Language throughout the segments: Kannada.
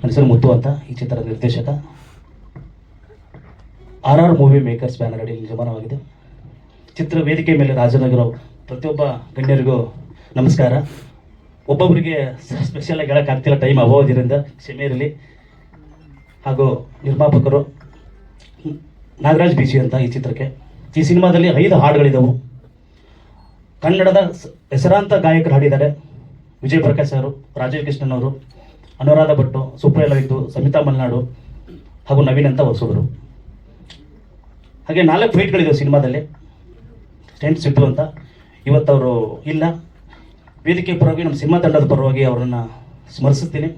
ನನ್ನ ಹೆಸರು ಮುತ್ತು ಅಂತ, ಈ ಚಿತ್ರದ ನಿರ್ದೇಶಕ. R R movie makers banner ಅಡಿ ನಿರ್ಮಾಣವಾಗಿದೆ. ಚಿತ್ರ ವೇದಿಕೆ ಮೇಲೆ ರಾಜನಗರ ಪ್ರತಿಯೊಬ್ಬ ಗಣ್ಯರಿಗೂ ನಮಸ್ಕಾರ. ಒಬ್ಬೊಬ್ಬರಿಗೆ ಸ್ಪೆಷಲ್ ಆಗಿ ಹೇಳೋಕ್ಕಾಗ್ತಿಲ್ಲ ಟೈಮ್ ಅಭಾವದಿಂದ ಕ್ಷಮೆ ಇರಲಿ. ಹಾಗೂ ನಿರ್ಮಾಪಕರು ನಾಗರಾಜ್ ಬಿಜಿ ಅಂತ ಈ ಚಿತ್ರಕ್ಕೆ. ಈ ಸಿನಿಮಾದಲ್ಲಿ ಐದು ಹಾಡುಗಳಿದ್ದವು ಕನ್ನಡದ ಹೆಸರಾಂತ ಗಾಯಕರು ಹಾಡಿದ್ದಾರೆ. ವಿಜಯ್ ಪ್ರಕಾಶ್ ಅವರು, ರಾಜೇಶ್ ಕೃಷ್ಣನ್ ಅವರು ಅನುರಾಧ ಭಟ್ಟು ಸುಪ್ರೇಲ ಇದ್ದು ಸಮಿತಾ ಮಲ್ನಾಡು ಹಾಗೂ ನವೀನ್ ಅಂತ ಹೊಸಬರು. ಹಾಗೆ ನಾಲ್ಕು ಫೈಟ್ಗಳಿದೆ ಸಿನಿಮಾದಲ್ಲಿ. ಸ್ಟೆಂಟ್ ಸಿದ್ದು ಅಂತ. ಇವತ್ತು ಅವರು ಇಲ್ಲ. ವೇದಿಕೆ ಪರವಾಗಿ ನಮ್ಮ ಸಿನಿಮಾ ತಂಡದ ಪರವಾಗಿ ಅವರನ್ನು ಸ್ಮರಿಸುತ್ತೀನಿ.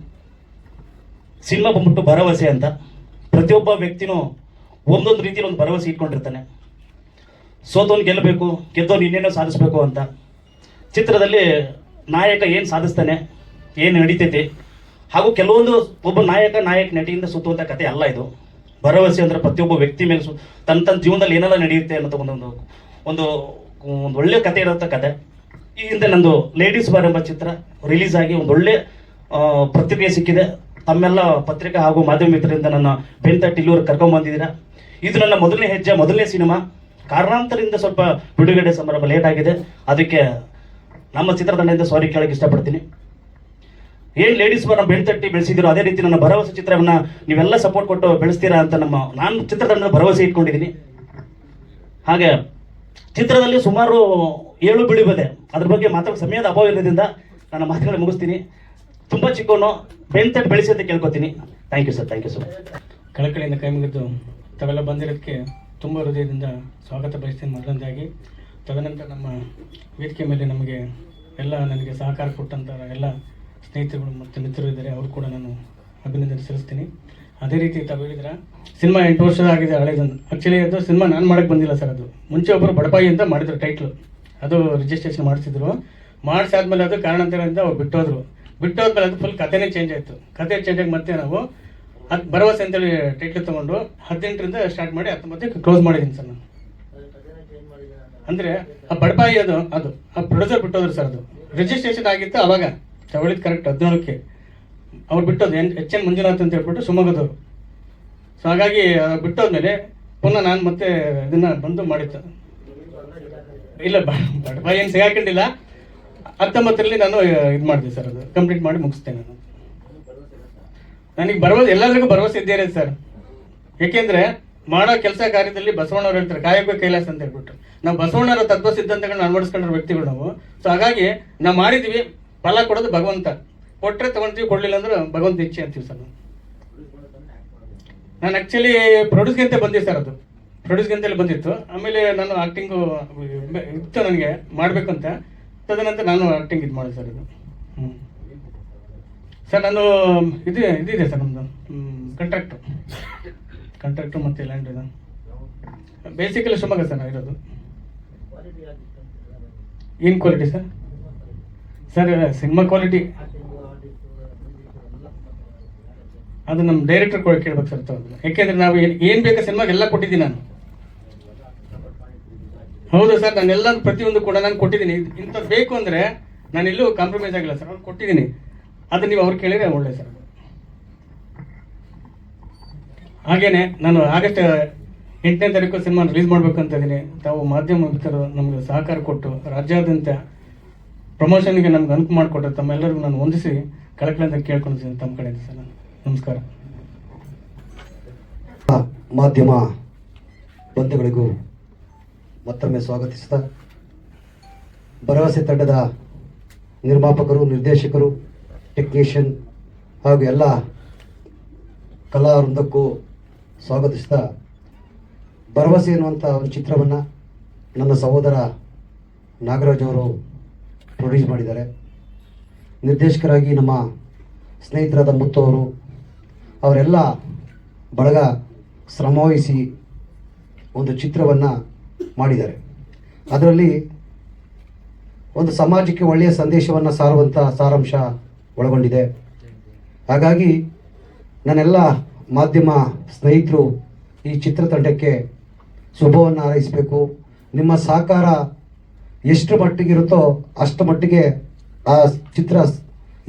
ಸಿನಿಮಾ ಬಂದ್ಬಿಟ್ಟು ಭರವಸೆ ಅಂತ. ಪ್ರತಿಯೊಬ್ಬ ವ್ಯಕ್ತಿನೂ ಒಂದೊಂದು ರೀತಿಯಲ್ಲಿ ಒಂದು ಭರವಸೆ ಇಟ್ಕೊಂಡಿರ್ತಾನೆ. ಸೋತವನು ಗೆಲ್ಲಬೇಕು ಗೆದ್ದವನು ಇನ್ನೇನೋ ಸಾಧಿಸಬೇಕು ಅಂತ. ಚಿತ್ರದಲ್ಲಿ ನಾಯಕ ಏನು ಸಾಧಿಸ್ತಾನೆ, ಏನು ನಡೀತೈತೆ ಹಾಗೂ ಕೆಲವೊಂದು ಒಬ್ಬ ನಾಯಕ ನಾಯಕ ನಟಿಯಿಂದ ಸುತ್ತುವಂಥ ಕತೆ ಅಲ್ಲ ಇದು. ಭರವಸೆ ಅಂದ್ರೆ ಪ್ರತಿಯೊಬ್ಬ ವ್ಯಕ್ತಿ ಮೇಲೆ ತನ್ನ ತನ್ನ ಜೀವನದಲ್ಲಿ ಏನೆಲ್ಲ ನಡೆಯುತ್ತೆ ಅನ್ನೋ ಒಂದು ಒಂದು ಒಂದು ಒಳ್ಳೆ ಕತೆ ಇರೋಂಥ ಕತೆ. ಈ ಹಿಂದೆ ನಂದು ಲೇಡೀಸ್ ಬಾರ್ ಎಂಬ ಚಿತ್ರ ರಿಲೀಸ್ ಆಗಿ ಒಂದು ಒಳ್ಳೆ ಪ್ರತಿಕ್ರಿಯೆ ಸಿಕ್ಕಿದೆ. ತಮ್ಮೆಲ್ಲ ಪತ್ರಿಕೆ ಹಾಗೂ ಮಾಧ್ಯಮ ಮಿತ್ರರಿಂದ ನನ್ನ ಬೆಂತಟ್ಟಿ ಇಲ್ಲಿವರೆಗೆ ಕರ್ಕೊಂಡ್ಬಂದಿದ್ದೀರಾ ಇದು ನನ್ನ ಮೊದಲನೇ ಹೆಜ್ಜೆ, ಮೊದಲನೇ ಸಿನಿಮಾ. ಕಾರಣಾಂತರದಿಂದ ಸ್ವಲ್ಪ ಬಿಡುಗಡೆ ಸಮಾರಂಭ ಲೇಟ್ ಆಗಿದೆ. ಅದಕ್ಕೆ ನಮ್ಮ ಚಿತ್ರತಂಡದಿಂದ ಸಾರಿ ಕೇಳಕ್ಕೆ ಇಷ್ಟಪಡ್ತೀನಿ. ಏನು ಲೇಡೀಸ್ ನಮ್ಮ ಬೆಳ್ತಟ್ಟಿ ಬೆಳೆಸಿದ್ರು ಅದೇ ರೀತಿ ನನ್ನ ಭರವಸೆ ಚಿತ್ರವನ್ನ ನೀವೆಲ್ಲ ಸಪೋರ್ಟ್ ಕೊಟ್ಟು ಬೆಳೆಸ್ತೀರಾ ಅಂತ ನಮ್ಮ, ನಾನು ಚಿತ್ರತಂಡದ ಭರವಸೆ ಇಟ್ಕೊಂಡಿದ್ದೀನಿ ಹಾಗೆ ಚಿತ್ರದಲ್ಲಿ ಸುಮಾರು ಏಳು ಬೀಳಿಬದೆ ಅದ್ರ ಬಗ್ಗೆ ಮಾತ್ರ ಸಮಯದ ಅಭಾವ ಇರೋದ್ರಿಂದ ನನ್ನ ಮಾತುಗಳು ಮುಗಿಸ್ತೀನಿ. ತುಂಬ ಚಿಕ್ಕವನು ಬೆಳ್ತಟ್ಟು ಬೆಳೆಸಿ ಅಂತ ಕೇಳ್ಕೊತೀನಿ. Thank you sir thank you sir ಕಳಕಳಿಯಿಂದ ಕೈ ಮುಗಿದು ತಾವೆಲ್ಲ ಬಂದಿರೋದಕ್ಕೆ ತುಂಬ ಹೃದಯದಿಂದ ಸ್ವಾಗತ ಬಯಸ್ತೀನಿ ಮೊದಲನೇದಾಗಿ. ತದನಂತರ ನಮ್ಮ ವೇದಿಕೆ ಮೇಲೆ ನಮಗೆ ಎಲ್ಲ ನನಗೆ ಸಹಕಾರ ಕೊಟ್ಟಂಥ ಎಲ್ಲ ಸ್ನೇಹಿತರುಗಳು ಮತ್ತು ಮಿತ್ರರು ಇದ್ದಾರೆ, ಅವ್ರು ಕೂಡ ನಾನು ಅಭಿನಂದನೆ ಸಲ್ಲಿಸ್ತೀನಿ. ಅದೇ ರೀತಿ ತಾವು ಹೇಳಿದ್ರ, ಸಿನಿಮಾ ಎಂಟು ವರ್ಷ ಆಗಿದೆ ಹಳೇದೊಂದು ಆ್ಯಕ್ಚುಲಿ ಅದು ಸಿನಿಮಾ ನಾನು ಮಾಡೋಕ್ಕೆ ಬಂದಿಲ್ಲ ಸರ್ ಅದು. ಮುಂಚೆ ಒಬ್ಬರು ಬಡಪಾಯಿ ಅಂತ ಮಾಡಿದ್ರು ಟೈಟ್ಲು ಅದು ರಿಜಿಸ್ಟ್ರೇಷನ್ ಮಾಡಿಸಿದ್ರು. ಮಾಡಿಸಾದ್ಮೇಲೆ ಅದು ಕಾರಣಾಂತರದಿಂದ ಅವ್ರು ಬಿಟ್ಟೋದ್ರು. ಬಿಟ್ಟೋದ್ಮೇಲೆ ಅದು ಫುಲ್ ಕಥೆನೇ ಚೇಂಜ್ ಆಯಿತು. ಕತೆ ಚೇಂಜ್ ಆಗಿ ಮತ್ತೆ ನಾವು ಹತ್ತು ಭರವಸೆ ಅಂತೇಳಿ ಟೈಟ್ಲ್ ತೊಗೊಂಡು ಹದಿನೆಂಟರಿಂದ ಸ್ಟಾರ್ಟ್ ಮಾಡಿ ಹತ್ತೊಂಬತ್ತಕ್ಕೆ ಕ್ಲೋಸ್ ಮಾಡಿದ್ದೀನಿ ಸರ್ ನಾನು. ಅಂದರೆ ಆ ಬಡಪಾಯಿ ಅದು ಅದು, ಆ ಪ್ರೊಡ್ಯೂಸರ್ ಬಿಟ್ಟೋದ್ರು ಸರ್ ಅದು. ರಿಜಿಸ್ಟ್ರೇಷನ್ ಆಗಿತ್ತು ಅವಾಗ. ತಗೊಳ್ಳಿದ್ ಕರೆಕ್ಟ್ ಹದಿನೇಳಕ್ಕೆ ಅವ್ರು ಬಿಟ್ಟೋದು ಎನ್ ಎಚ್ ಎನ್ ಮಂಜುನಾಥ್ ಅಂತ ಹೇಳ್ಬಿಟ್ಟು ಶಿವಮೊಗ್ಗದವರು. ಸೊ ಹಾಗಾಗಿ ಬಿಟ್ಟೋದ್ಮೇಲೆ ಪುನಃ ನಾನು ಮತ್ತೆ ಇದನ್ನ ಬಂದು ಮಾಡಿತ್ತು ಇಲ್ಲ ಬಾಯ್ ಏನು ಸಿಗಾಕೊಂಡಿಲ್ಲ. ಹತ್ತೊಂಬತ್ತರಲ್ಲಿ ನಾನು ಇದು ಮಾಡಿದೆ ಸರ್ ಅದು. ಕಂಪ್ಲೀಟ್ ಮಾಡಿ ಮುಗಿಸ್ತೇನೆ ನಾನು. ನನಗೆ ಭರವಸೆ ಎಲ್ಲರಿಗೂ ಭರವಸೆ ಇದ್ದೇ ಇದೆ ಸರ್. ಏಕೆಂದರೆ, ಮಾಡೋ ಕೆಲಸ ಕಾರ್ಯದಲ್ಲಿ ಬಸವಣ್ಣವ್ರು ಹೇಳ್ತಾರೆ ಕಾಯಕ ಕೈಲಾಸ ಅಂತ ಹೇಳ್ಬಿಟ್ಟು ನಾವು ಬಸವಣ್ಣರ ತತ್ವ ಸಿದ್ಧಾಂತಗಳನ್ನ ಅಳವಡಿಸ್ಕೊಂಡಿರೋ ವ್ಯಕ್ತಿಗಳು ನಾವು. ಸೊ ಹಾಗಾಗಿ, ನಾವು ಮಾಡಿದ್ವಿ ಫಲ ಕೊಡೋದು ಭಗವಂತ. ಕೊಟ್ಟರೆ ತಗೊಂತೀವಿ ಕೊಡಲಿಲ್ಲ ಅಂದ್ರೆ ಭಗವಂತ ಇಚ್ಛೆ ಅಂತೀವಿ ಸರ್ ನಾನು ಆ್ಯಕ್ಚುಲಿ ಪ್ರೊಡ್ಯೂಸ್ಗಿಂತ ಬಂದಿದ್ದೆ ಸರ್ ಅದು. ಪ್ರೊಡ್ಯೂಸ್ಗಿಂತಲ್ಲಿ ಬಂದಿತ್ತು. ಆಮೇಲೆ ನಾನು ಆ್ಯಕ್ಟಿಂಗು ಇತ್ತು ನನಗೆ ಮಾಡಬೇಕಂತ ತದನಂತರ ನಾನು ಆ್ಯಕ್ಟಿಂಗ್ ಇದು ಮಾಡಿದೆ ಸರ್ ಇದು. ಸರ್, ನಾನು, ಇದು ಇದಿದೆ ಸರ್ ನಮ್ಮದು ಕಂಟ್ರಾಕ್ಟು ಕಂಟ್ರಾಕ್ಟು ಮತ್ತು ಲ್ಯಾಂಡ್ ಇದು. ಬೇಸಿಕಲಿ ಶಿವಮೊಗ್ಗ ಸರ್ ನಾನು ಇರೋದು. ಏನು quality sir? Sir cinema quality. ಅದು ನಮ್ಮ ಡೈರೆಕ್ಟರ್ ಕೂಡ ಕೇಳ್ಬೇಕು ಸರ್. ಯಾಕೆಂದ್ರೆ ನಾವು ಏನು ಏನು ಬೇಕು ಸಿನಿಮಾಗೆಲ್ಲ ಕೊಟ್ಟಿದ್ದೀನಿ ನಾನು. ಹೌದು ಸರ್, ನಾನು ಎಲ್ಲ ಪ್ರತಿಯೊಂದು ಕೂಡ ನಾನು ಕೊಟ್ಟಿದ್ದೀನಿ. ಇಂಥ ಬೇಕು ಅಂದರೆ ನಾನು ಎಲ್ಲೂ ಕಾಂಪ್ರಮೈಸ್ ಆಗಿಲ್ಲ ಸರ್, ಅವ್ರು ಕೊಟ್ಟಿದ್ದೀನಿ. ಅದು ನೀವು ಅವ್ರು ಕೇಳಿದ್ರೆ ಒಳ್ಳೆ ಸರ್. ಹಾಗೇನೆ ನಾನು ಆಗಸ್ಟ್ ಎಂಟನೇ ತಾರೀಕು ಸಿನಿಮಾ ರಿಲೀಸ್ ಮಾಡಬೇಕು ಅಂತ ಇದ್ದೀನಿ. ತಾವು ಮಾಧ್ಯಮ ನಮಗೆ ಸಹಕಾರ ಕೊಟ್ಟು ರಾಜ್ಯಾದ್ಯಂತ ಪ್ರಮೋಷನ್ಗೆ ನನಗೆ ಅನುಕೂಲ ಮಾಡಿಕೊಟ್ರೆ ತಮ್ಮೆಲ್ಲರಿಗೂ ನಾನು ಹೊಂದಿಸಿ ಕಳಕಳಿಂದ ಕೇಳ್ಕೊಂಡಿದ್ದೀನಿ ತಮ್ಮ ಕಡೆಯಿಂದ ಸರ್ ನಾನು. ನಮಸ್ಕಾರ. ಮಾಧ್ಯಮ ಬಂಧುಗಳಿಗೂ ಮತ್ತೊಮ್ಮೆ ಸ್ವಾಗತಿಸ್ತಾ ಭರವಸೆ ತಂಡದ ನಿರ್ಮಾಪಕರು, ನಿರ್ದೇಶಕರು ಟೆಕ್ನಿಷಿಯನ್ ಹಾಗೂ ಎಲ್ಲ ಕಲಾ ವೃಂದಕ್ಕೂ ಸ್ವಾಗತಿಸ್ತಾ ಭರವಸೆ ಎನ್ನುವಂಥ ಒಂದು ಚಿತ್ರವನ್ನು ನನ್ನ ಸಹೋದರ ನಾಗರಾಜ್ ಅವರು ಪ್ರೊಡ್ಯೂಸ್ ಮಾಡಿದ್ದಾರೆ. ನಿರ್ದೇಶಕರಾಗಿ ನಮ್ಮ ಸ್ನೇಹಿತರಾದ ಮುತ್ತು ಅವರು, ಅವರೆಲ್ಲ ಬಳಗ ಶ್ರಮವಹಿಸಿ ಒಂದು ಚಿತ್ರವನ್ನು ಮಾಡಿದ್ದಾರೆ. ಅದರಲ್ಲಿ ಒಂದು ಸಮಾಜಕ್ಕೆ ಒಳ್ಳೆಯ ಸಂದೇಶವನ್ನು ಸಾರುವಂಥ ಸಾರಾಂಶ ಒಳಗೊಂಡಿದೆ. ಹಾಗಾಗಿ ನನ್ನೆಲ್ಲ ಮಾಧ್ಯಮ ಸ್ನೇಹಿತರು ಈ ಚಿತ್ರತಂಡಕ್ಕೆ ಶುಭವನ್ನು ಹಾರೈಸಬೇಕು. ನಿಮ್ಮ ಸಹಕಾರ ಎಷ್ಟು ಮಟ್ಟಿಗಿರುತ್ತೋ ಅಷ್ಟು ಮಟ್ಟಿಗೆ ಆ ಚಿತ್ರ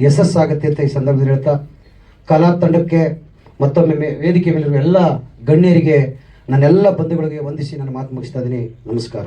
ಯಶಸ್ಸಾಗುತ್ತೆ ಅಂತ ಈ ಸಂದರ್ಭದಲ್ಲಿ ಹೇಳ್ತಾ, ಕಲಾ ತಂಡಕ್ಕೆ ಮತ್ತೊಮ್ಮೆ ವೇದಿಕೆ ಮೇಲಿರುವ ಎಲ್ಲ ಗಣ್ಯರಿಗೆ ನನ್ನೆಲ್ಲ ಬಂಧುಗಳಿಗೆ ವಂದಿಸಿ ನನ್ನ ಮಾತು ಮುಗಿಸ್ತಾ ಇದ್ದೀನಿ. ನಮಸ್ಕಾರ.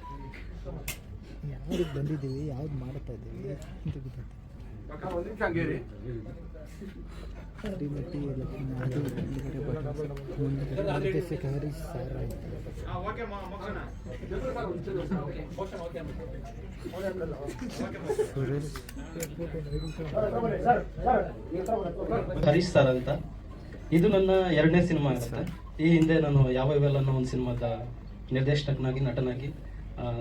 ಯಾವ್ದಕ್ಕೆ ಬಂದಿದ್ದೀವಿ ಯಾವ್ದು ಮಾಡ್ತಾ ಇದ್ದೀವಿ ಅಂತ ಗೊತ್ತಾಗ್ತದೆ ಶ್ರೀಮತಿ ಲಕ್ಷ್ಮೀ ಅದು ಹಿಂದ್ಗಡೆ ಬಟನ್ಸ್, ಮುಂದ್ಗಡೆ ನಿರ್ದೇಶಕರು ಸಾರ ಅಂತ. ಸುರೇಶ್ ಹರೀಶ್ ಸರ್ ಅಂತ ಇದು ನನ್ನ ಎರಡನೇ ಸಿನಿಮಾ ಆಗುತ್ತೆ ಈ ಹಿಂದೆ ನಾನು ಯಾವ ಇವೆಲ್ಲ ಅನ್ನೋ ಒಂದು ಸಿನಿಮಾದ ನಿರ್ದೇಶಕನಾಗಿ ನಟನಾಗಿ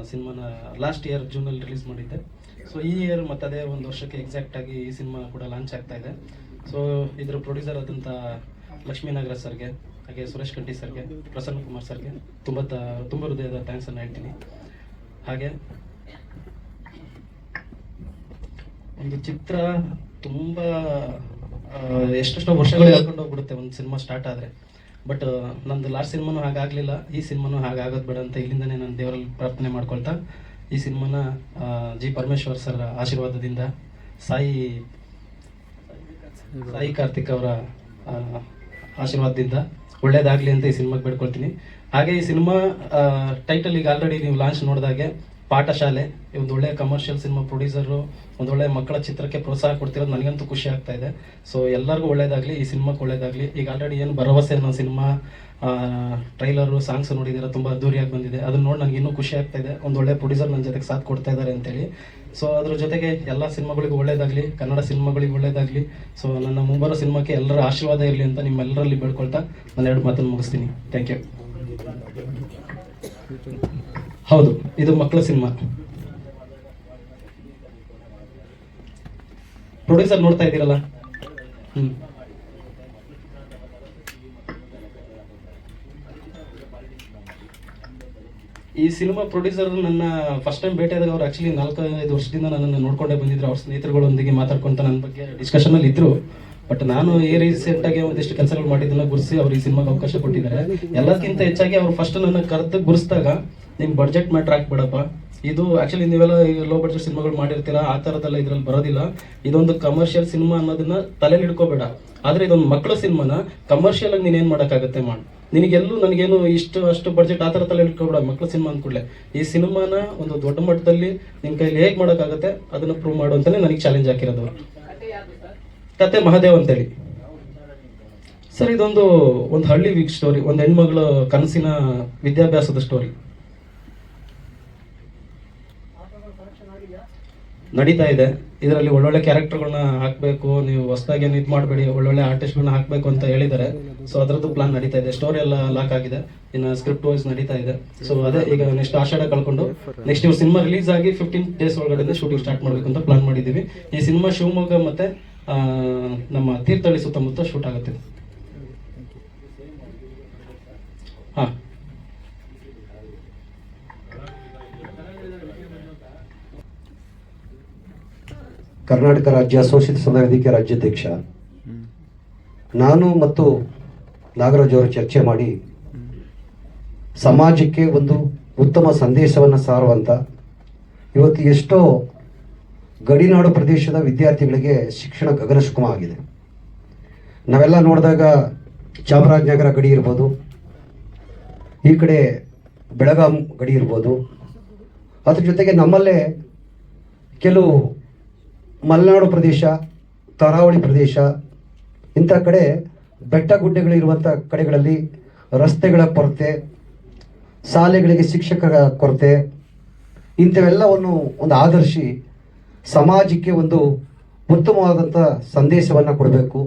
ಸಿನಿಮಾನ ಲಾಸ್ಟ್ ಇಯರ್ ಜೂನಲ್ಲಿ ರಿಲೀಸ್ ಮಾಡಿದ್ದೆ. ಸೊ ಈ ಇಯರ್ ಮತ್ತೆ ಅದೇ ಒಂದು ವರ್ಷಕ್ಕೆ ಎಕ್ಸಾಕ್ಟ್ ಆಗಿ ಈ ಸಿನಿಮಾ ಕೂಡ ಲಾಂಚ್ ಆಗ್ತಾ ಇದೆ. ಸೊ ಇದರ ಪ್ರೊಡ್ಯೂಸರ್ ಆದಂಥ ಲಕ್ಷ್ಮೀನಗರ ಸರ್ಗೆ, ಹಾಗೆ ಸುರೇಶ್ ಕಂಠಿ ಸರ್ಗೆ, ಪ್ರಸನ್ನ ಕುಮಾರ್ ಸರ್ಗೆ ತುಂಬ ತ- ತುಂಬ ಹೃದಯದ ಥ್ಯಾಂಕ್ಸನ್ನು ಹೇಳ್ತೀನಿ. ಹಾಗೆ ಒಂದು ಚಿತ್ರ ತುಂಬ ಎಷ್ಟೆಷ್ಟೋ ವರ್ಷಗಳು ಹೇಳ್ಕೊಂಡು ಹೋಗ್ಬಿಡುತ್ತೆ ಒಂದು ಸಿನಿಮಾ ಸ್ಟಾರ್ಟ್ ಆದರೆ. ಬಟ್ ನಂದು ಲಾಸ್ಟ್ ಸಿನಿಮಾನು ಹಾಗಾಗಲಿಲ್ಲ. ಈ ಸಿನಿಮಾನು ಹಾಗಾಗೋದು ಬೇಡ ಅಂತ ಇಲ್ಲಿಂದನೇ ನಾನು ದೇವರಲ್ಲಿ ಪ್ರಾರ್ಥನೆ ಮಾಡ್ಕೊಳ್ತಾ, ಈ ಸಿನಿಮಾನ ಜಿ ಪರಮೇಶ್ವರ್ ಸರ್ ಆಶೀರ್ವಾದದಿಂದ ಸಾಯಿ ಸಾಯಿ ಕಾರ್ತಿಕ್ ಅವರ ಆಶೀರ್ವಾದದಿಂದ ಒಳ್ಳೇದಾಗಲಿ ಅಂತ ಈ ಸಿನಿಮಾಗೆ ಬೇಡ್ಕೊಳ್ತೀನಿ. ಹಾಗೆ ಈ ಸಿನಿಮಾ ಟೈಟಲ್ ಈಗ ಆಲ್ರೆಡಿ ನೀವು ಲಾಂಚ್ ನೋಡಿದಾಗೆ, ಪಾಠಶಾಲೆ ಒಂದು ಒಳ್ಳೆ ಕಮರ್ಷಿಯಲ್ ಸಿನಿಮಾ ಪ್ರೊಡ್ಯೂಸರು ಒಂದು ಒಳ್ಳೆ ಮಕ್ಕಳ ಚಿತ್ರಕ್ಕೆ ಪ್ರೋತ್ಸಾಹ ಕೊಡ್ತಿರೋದು ನನಗಂತೂ ಖುಷಿ ಆಗ್ತಾ ಇದೆ. ಸೊ ಎಲ್ಲರಿಗೂ ಒಳ್ಳೇದಾಗಲಿ, ಈ ಸಿನಿಮಾಕ್ಕೆ ಒಳ್ಳೇದಾಗಲಿ. ಈಗ ಆಲ್ರೆಡಿ ಏನು ಭರವಸೆ ಅನ್ನೋ ಸಿನಿಮಾ ಟ್ರೈಲರು ಸಾಂಗ್ಸ್ ನೋಡಿದ್ದೀರ ತುಂಬ ಅದ್ದೂರಿಯಾಗಿ ಬಂದಿದೆ. ಅದನ್ನ ನೋಡಿ ನನಗೆ ಇನ್ನೂ ಖುಷಿ ಆಗ್ತಾ ಇದೆ. ಒಂದು ಒಳ್ಳೆ ಪ್ರೊಡ್ಯೂಸರ್ ನನ್ನ ಜೊತೆಗೆ ಸಾಥ್ ಕೊಡ್ತಾ ಇದ್ದಾರೆ ಅಂತೇಳಿ. ಸೊ ಅದ್ರ ಜೊತೆಗೆ ಎಲ್ಲ ಸಿನಿಮಾಗಳಿಗೂ ಒಳ್ಳೇದಾಗಲಿ, ಕನ್ನಡ ಸಿನಿಮಾಗಳಿಗೆ ಒಳ್ಳೇದಾಗಲಿ. ಸೊ ನನ್ನ ಮುಂಬರೋ ಸಿನಿಮಾಕ್ಕೆ ಎಲ್ಲರ ಆಶೀರ್ವಾದ ಇರಲಿ ಅಂತ ನಿಮ್ಮೆಲ್ಲರಲ್ಲಿ ಬೇಡ್ಕೊಳ್ತಾ ನಾನು ಎರಡು ಮಾತನ್ನು ಮುಗಿಸ್ತೀನಿ. ಥ್ಯಾಂಕ್ ಯು ಹೌದು, ಇದು ಮಕ್ಕಳ ಸಿನಿಮಾ. ಪ್ರೊಡ್ಯೂಸರ್ ನೋಡ್ತಾ ಇದ್ದೀರಲ್ಲ? ಈ ಸಿನಿಮಾ ಪ್ರೊಡ್ಯೂಸರ್ ನನ್ನ ಫಸ್ಟ್ ಟೈಮ್ ಭೇಟಿಯಾದಾಗ ಅವ್ರು ಆಕ್ಚುಲಿ ನಾಲ್ಕೈದು ವರ್ಷದಿಂದ ನನ್ನನ್ನು ನೋಡ್ಕೊಂಡೇ ಬಂದಿದ್ರು. ಅವ್ರ ಸ್ನೇಹಿತರುಗಳೊಂದಿಗೆ ಮಾತಾಡ್ಕೊಂತ ನನ್ನ ಬಗ್ಗೆ ಡಿಸ್ಕಷನ್ ಅಲ್ಲಿ ಇದ್ರು. ಬಟ್ ನಾನು ಏ ರೀಸೆಂಟ್ ಆಗಿ ಒಂದಿಷ್ಟು ಕೆಲಸಗಳು ಮಾಡಿದ್ದನ್ನ ಗುರುಸಿ ಅವ್ರು ಈ ಸಿನಿಮಾಗೆ ಅವಕಾಶ ಕೊಟ್ಟಿದ್ದಾರೆ. ಎಲ್ಲಕ್ಕಿಂತ ಹೆಚ್ಚಾಗಿ ಅವ್ರು ಫಸ್ಟ್ ನನ್ನ ಕರೆದು ಗುರುಸಿದಾಗ ನಿಮ್ ಬಡ್ಜೆಟ್ ಮ್ಯಾಟ್ರ್ ಹಾಕ್ಬಿಡಪ್ಪ ಇದು ಆಕ್ಚುಲಿ ನೀವೆಲ್ಲ ಲೋ ಬಡ್ಜೆಟ್ ಸಿನಿಮಾಗಳು ಮಾಡಿರ್ತೀರ, ಆ ಥರದ್ದೆಲ್ಲ ಇದ್ರಲ್ಲಿ ಬರೋದಿಲ್ಲ. ಇದೊಂದು ಕಮರ್ಷಿಯಲ್ ಸಿನಿಮಾ ಅನ್ನೋದನ್ನ ತಲೆಲಿ ಇಟ್ಕೋಬೇಡ ಆದ್ರೆ ಇದೊಂದು ಮಕ್ಕಳ ಸಿನಿಮಾನ ಕಮರ್ಷಿಯಲ್ ಆಗಿ ನೀನೇನು ಮಾಡೋಕ್ಕಾಗತ್ತೆ ಮಾಡು. ನಿನಗೆಲ್ಲೂ ನನಗೇನು ಇಷ್ಟು ಅಷ್ಟು ಬಡ್ಜೆಟ್ ಆ ಥರ ತಲೆ ಇಟ್ಕೊಬೇಡ ಮಕ್ಕಳ ಸಿನಿಮಾ ಅಂದ್ಕೂಡ್ಲೆ ಈ ಸಿನಿಮಾನ ಒಂದು ದೊಡ್ಡ ಮಟ್ಟದಲ್ಲಿ ನಿನ್ ಕೈಲಿ ಹೇಗೆ ಮಾಡೋಕ್ಕಾಗತ್ತೆ ಅದನ್ನ ಪ್ರೂವ್ ಮಾಡು ಅಂತಲೇ ನನಗೆ ಚಾಲೆಂಜ್ ಹಾಕಿರೋದು. ಕತೆ ಮಹಾದೇವ್ ಅಂತೇಳಿ. ಸರ್, ಇದೊಂದು ಒಂದು ಹಳ್ಳಿ ವೀಕ್ ಸ್ಟೋರಿ ಒಂದು ಹೆಣ್ಮಗಳ ಕನಸಿನ ವಿದ್ಯಾಭ್ಯಾಸದ ಸ್ಟೋರಿ ನಡೀತಾ ಇದೆ. ಇದರಲ್ಲಿ ಒಳ್ಳೊಳ್ಳೆ ಕ್ಯಾರೆಕ್ಟರ್ಗಳನ್ನ ಹಾಕಬೇಕು, ನೀವು ಹೊಸದಾಗಿ ಏನು ಇದು ಮಾಡಬೇಡಿ, ಒಳ್ಳೊಳ್ಳೆ ಆರ್ಟಿಸ್ಟ್ಗಳನ್ನ ಹಾಕಬೇಕು ಅಂತ ಹೇಳಿದ್ದಾರೆ. ಸೊ ಅದರದ್ದು ಪ್ಲಾನ್ ನಡೀತಾ ಇದೆ. ಸ್ಟೋರಿ ಎಲ್ಲ ಲಾಕ್ ಆಗಿದೆ. ಇನ್ನು ಸ್ಕ್ರಿಪ್ಟ್ ವೈಸ್ ನಡೀತಾ ಇದೆ. ಸೊ ಅದೇ ಈಗ ನೆಕ್ಸ್ಟ್ ಆಷಾಢ ಕಳ್ಕೊಂಡು ನೆಕ್ಸ್ಟ್ ಇವ್ರು ಸಿನಿಮಾ ರಿಲೀಸ್ ಆಗಿ ಫಿಫ್ಟೀನ್ ಡೇಸ್ ಒಳಗಡೆ ಶೂಟಿಂಗ್ ಸ್ಟಾರ್ಟ್ ಮಾಡಬೇಕು ಅಂತ ಪ್ಲಾನ್ ಮಾಡಿದ್ದೀವಿ. ಈ ಸಿನಿಮಾ ಶಿವಮೊಗ್ಗ ಮತ್ತೆ ನಮ್ಮ ತೀರ್ಥಹಳ್ಳಿ ಸುತ್ತಮುತ್ತ ಶೂಟ್ ಆಗುತ್ತೆ. ಹಾ. ಕರ್ನಾಟಕ ರಾಜ್ಯ ಶೋಷಿತ ಸಮುದಾಯ ವೇದಿಕೆ ರಾಜ್ಯಾಧ್ಯಕ್ಷ. ನಾನು ಮತ್ತು ನಾಗರಾಜ್ ಅವರು ಚರ್ಚೆ ಮಾಡಿ ಸಮಾಜಕ್ಕೆ ಒಂದು ಉತ್ತಮ ಸಂದೇಶವನ್ನು ಸಾರುವಂತ ಇವತ್ತು ಎಷ್ಟೋ ಗಡಿನಾಡು ಪ್ರದೇಶದ ವಿದ್ಯಾರ್ಥಿಗಳಿಗೆ ಶಿಕ್ಷಣ ಗಗನಶುಕಮ ಆಗಿದೆ. ನಾವೆಲ್ಲ ನೋಡಿದಾಗ ಚಾಮರಾಜನಗರ ಗಡಿ ಇರ್ಬೋದು, ಈ ಕಡೆ ಬೆಳಗಾಂ ಗಡಿ ಇರ್ಬೋದು. ಅದ್ರ ಜೊತೆಗೆ ನಮ್ಮಲ್ಲೇ ಕೆಲವು ಮಲೆನಾಡು ಪ್ರದೇಶ ಕರಾವಳಿ ಪ್ರದೇಶ, ಇಂಥ ಕಡೆ ಬೆಟ್ಟ ಗುಡ್ಡಗಳಿರುವಂಥ ಕಡೆಗಳಲ್ಲಿ ರಸ್ತೆಗಳ ಕೊರತೆ, ಶಾಲೆಗಳಿಗೆ ಶಿಕ್ಷಕರ ಕೊರತೆ ಇಂಥವೆಲ್ಲವನ್ನು ಒಂದು ಆಧರಿಸಿ ಸಮಾಜಕ್ಕೆ ಒಂದು ಉತ್ತಮವಾದಂಥ ಸಂದೇಶವನ್ನು ಕೊಡಬೇಕು.